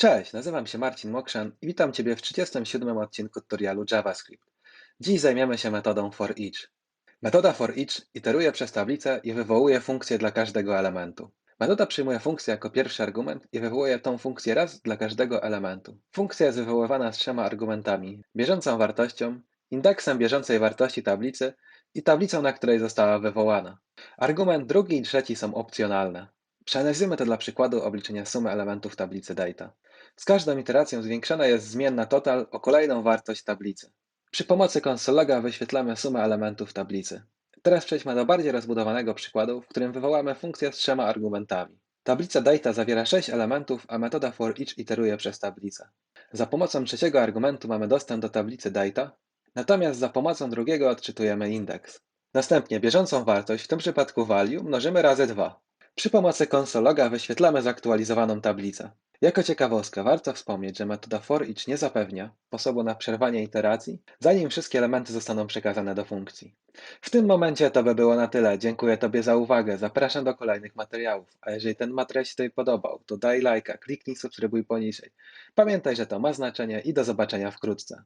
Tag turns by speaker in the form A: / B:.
A: Cześć, nazywam się Marcin Mokrzan i witam Ciebie w 37 odcinku tutorialu JavaScript. Dziś zajmiemy się metodą for each. Metoda for each iteruje przez tablicę i wywołuje funkcję dla każdego elementu. Metoda przyjmuje funkcję jako pierwszy argument i wywołuje tą funkcję raz dla każdego elementu. Funkcja jest wywoływana z trzema argumentami: bieżącą wartością, indeksem bieżącej wartości tablicy i tablicą, na której została wywołana. Argument drugi i trzeci są opcjonalne. Przeanalizujmy to dla przykładu obliczenia sumy elementów tablicy data. Z każdą iteracją zwiększana jest zmienna total o kolejną wartość tablicy. Przy pomocy konsologa wyświetlamy sumę elementów tablicy. Teraz przejdźmy do bardziej rozbudowanego przykładu, w którym wywołamy funkcję z trzema argumentami. Tablica data zawiera 6 elementów, a metoda for each iteruje przez tablicę. Za pomocą trzeciego argumentu mamy dostęp do tablicy data, natomiast za pomocą drugiego odczytujemy indeks. Następnie bieżącą wartość, w tym przypadku value, mnożymy razy 2. Przy pomocy konsologa wyświetlamy zaktualizowaną tablicę. Jako ciekawostkę warto wspomnieć, że metoda for each nie zapewnia sposobu na przerwanie iteracji, zanim wszystkie elementy zostaną przekazane do funkcji. W tym momencie to by było na tyle. Dziękuję Tobie za uwagę. Zapraszam do kolejnych materiałów. A jeżeli ten materiał się Tobie podobał, to daj lajka, kliknij subskrybuj poniżej. Pamiętaj, że to ma znaczenie i do zobaczenia wkrótce.